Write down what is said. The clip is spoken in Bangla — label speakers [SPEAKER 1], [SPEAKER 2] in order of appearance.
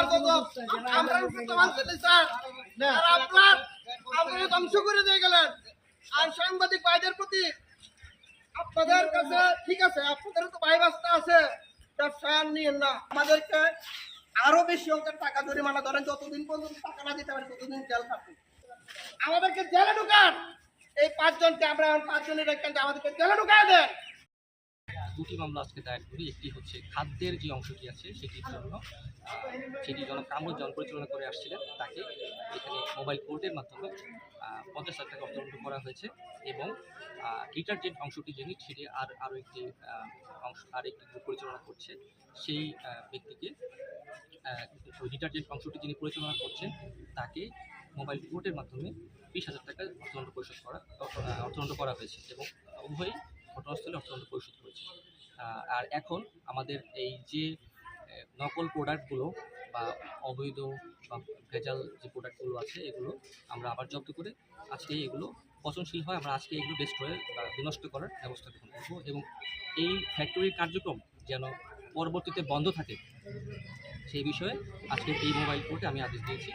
[SPEAKER 1] আপনার গজব আমরা তো মানতে স্যার। আর আপনার আপনারা ধ্বংস করে দিয়ে গেলেন। আর সাংবাদিক ভাইদের প্রতি আপনাদের কাছে ঠিক আছে আপনাদের তো ভাই বাস্তা আছে। ব্যবসায় নিয়েন না। আমাদেরকে আরও বেশি অঙ্কের টাকা জরিমানা ধরেন যতদিন পর্যন্ত টাকা না দিতে পারে ততদিন জেল আমাদেরকে জেলে ঢুকান। এই পাঁচজনকে আমরা এখন পাঁচজনের আমাদেরকে জেলে ঢুকায় দেন।
[SPEAKER 2] দুটি মামলা আজকে দায়ের করি। একটি হচ্ছে খাদ্যের যে অংশটি আছে, সেটির জন্য সেটি জনক কামরুজ্জামান পরিচালনা করে আসছিলেন। তাকে এখানে মোবাইল কোর্টের মাধ্যমে পঞ্চাশ হাজার টাকা অর্থদণ্ড করা হয়েছে এবং ডিটারজেন্ট অংশটি যিনি সেটি আর, আরও একটি অংশ, আর একটি গ্রুপ পরিচালনা করছে। সেই ব্যক্তিকে ডিটারজেন্ট অংশটি যিনি পরিচালনা করছেন, তাকে মোবাইল কোর্টের মাধ্যমে বিশ হাজার টাকা অর্থদণ্ড পরিশোধ করা অর্থদণ্ড করা হয়েছে এবং উভয়ই ঘটনাস্থলে অর্থদণ্ড পরিশোধ করেছে। আর এখন আমাদের এই যে নকল প্রোডাক্টগুলো বা অবৈধ বা ভেজাল যে প্রোডাক্টগুলো আছে, এগুলো আমরা আবার জব্দ করে আজকে এগুলো পচনশীল হয়। আমরা আজকে এগুলো ডেস্ট্রয় বা বিনষ্ট করার ব্যবস্থা গ্রহণ করব এবং এই ফ্যাক্টরির কার্যক্রম যেন পরবর্তীতে বন্ধ থাকে, সেই বিষয়ে আজকে এই মোবাইল কোর্টে আমি আদেশ দিয়েছি।